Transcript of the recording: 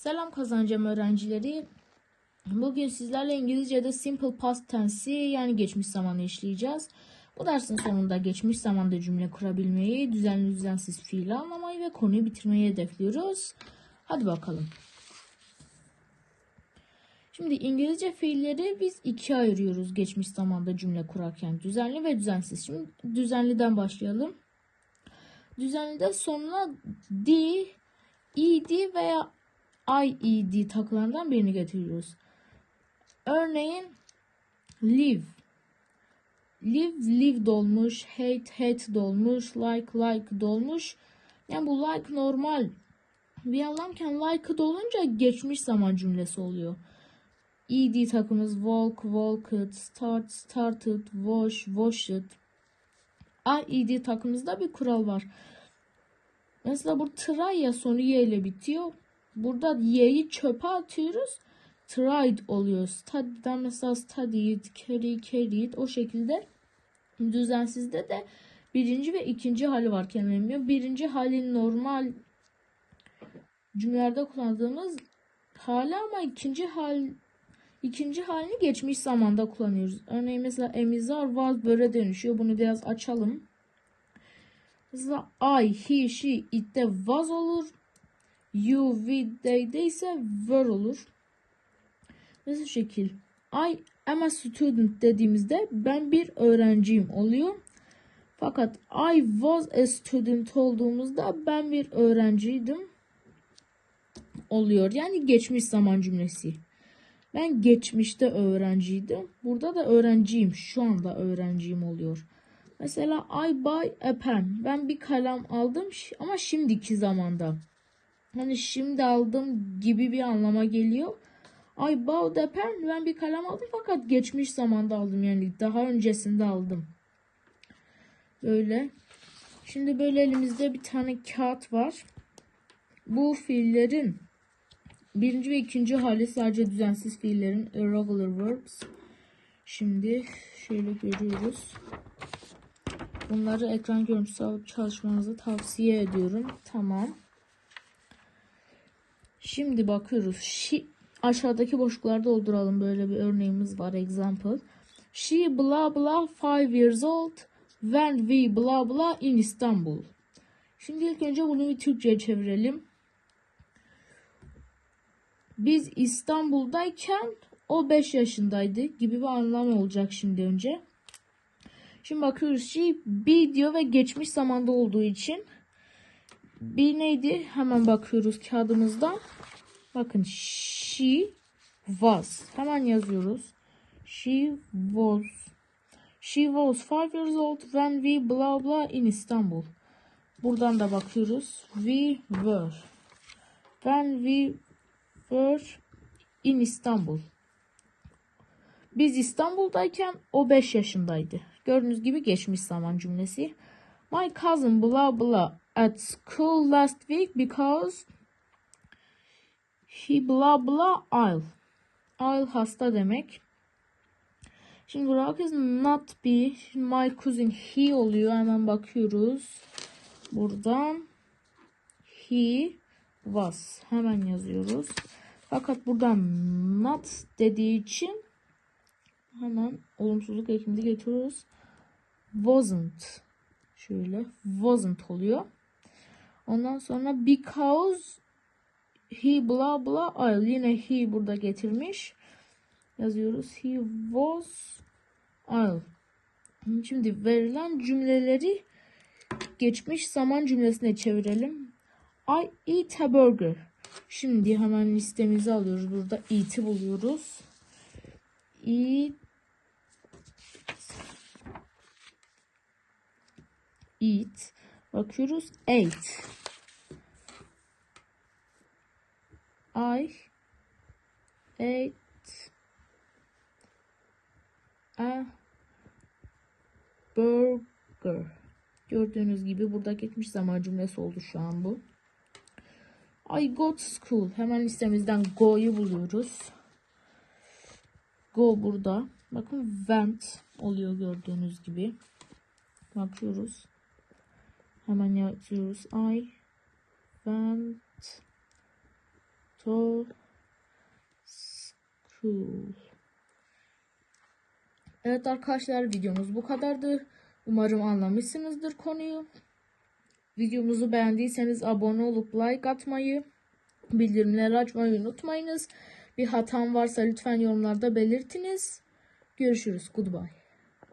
Selam kazanacağım öğrencileri. Bugün sizlerle İngilizce'de simple past tense'i yani geçmiş zamanı işleyeceğiz. Bu dersin sonunda geçmiş zamanda cümle kurabilmeyi, düzenli düzensiz fiili anlamayı ve konuyu bitirmeyi hedefliyoruz. Hadi bakalım. Şimdi İngilizce fiilleri biz ikiye ayırıyoruz geçmiş zamanda cümle kurarken. Düzenli ve düzensiz. Şimdi düzenliden başlayalım. Düzenlide sonuna d, ed veya IED takılarından birini getiriyoruz. Örneğin live. Live, live dolmuş. Hate, hate dolmuş. Like, like dolmuş. Yani bu like normal bir anlamken like dolunca geçmiş zaman cümlesi oluyor. ED takımız walk, walked, start, started, wash, washed. IED takımızda bir kural var. Mesela bu try ya sonu y ile bitiyor. Burada y'yi çöpe atıyoruz. Tried oluyor. Study'den mesela studied, carry, carried o şekilde düzensizde de birinci ve ikinci hali var kelimenin. Birinci hali normal cümlelerde kullandığımız hali ama ikinci hal ikinci halini geçmiş zamanda kullanıyoruz. Örneğin mesela emizar was böyle dönüşüyor. Bunu biraz açalım. Mesela I, he, she, it'te was olur. You, we, they'de ise were olur. Mesela şekil. I am a student dediğimizde ben bir öğrenciyim oluyor. Fakat I was a student olduğumuzda ben bir öğrenciydim oluyor. Yani geçmiş zaman cümlesi. Ben geçmişte öğrenciydim. Burada da öğrenciyim. Şu anda öğrenciyim oluyor. Mesela I buy a pen. Ben bir kalem aldım ama şimdiki zamanda. Hani şimdi aldım gibi bir anlama geliyor. I bought a pen. Ben bir kalem aldım fakat geçmiş zamanda aldım. Yani daha öncesinde aldım. Böyle. Şimdi böyle elimizde bir tane kağıt var. Bu fiillerin birinci ve ikinci hali sadece düzensiz fiillerin irregular verbs. Şimdi şöyle görüyoruz. Bunları ekran görüntüsü alıp çalışmanızı tavsiye ediyorum. Tamam. Şimdi bakıyoruz. She, aşağıdaki boşlukları dolduralım. Böyle bir örneğimiz var. Example. She blah blah five years old when we blah blah in Istanbul. Şimdi ilk önce bunu bir Türkçe'ye çevirelim. Biz İstanbul'dayken o 5 yaşındaydı gibi bir anlam olacak şimdi önce. Şimdi bakıyoruz she be diyor ve geçmiş zamanda olduğu için be neydi? Hemen bakıyoruz kağıdımızda. Bakın she was. Hemen yazıyoruz. She was. She was five years old when we blah blah in Istanbul. Buradan da bakıyoruz. We were. When we were in Istanbul. Biz İstanbul'dayken o 5 yaşındaydı. Gördüğünüz gibi geçmiş zaman cümlesi. My cousin blah blah at school last week because he blah blah ill. Ill hasta demek. Şimdi Burak is not be my cousin he oluyor. Hemen bakıyoruz. Buradan he was. Hemen yazıyoruz. Fakat buradan not dediği için hemen olumsuzluk ekimizi getiriyoruz. Wasn't. Şöyle wasn't oluyor. Ondan sonra because he blah blah ill. Yine he burada getirmiş. Yazıyoruz. He was ill. Şimdi verilen cümleleri geçmiş zaman cümlesine çevirelim. I eat a burger. Şimdi hemen listemizi alıyoruz. Burada eat'i buluyoruz. Eat eat. Bakıyoruz. Ate. I ate a burger. Gördüğünüz gibi burada geçmiş zaman cümlesi oldu şu an bu. I go to school. Hemen listemizden go'yu buluyoruz. Go burada. Bakın went oluyor gördüğünüz gibi. Bakıyoruz. Hemen yazıyoruz. I went to school. Evet arkadaşlar videomuz bu kadardı. Umarım anlamışsınızdır konuyu. Videomuzu beğendiyseniz abone olup like atmayı, bildirimleri açmayı unutmayınız. Bir hatam varsa lütfen yorumlarda belirtiniz. Görüşürüz. Goodbye.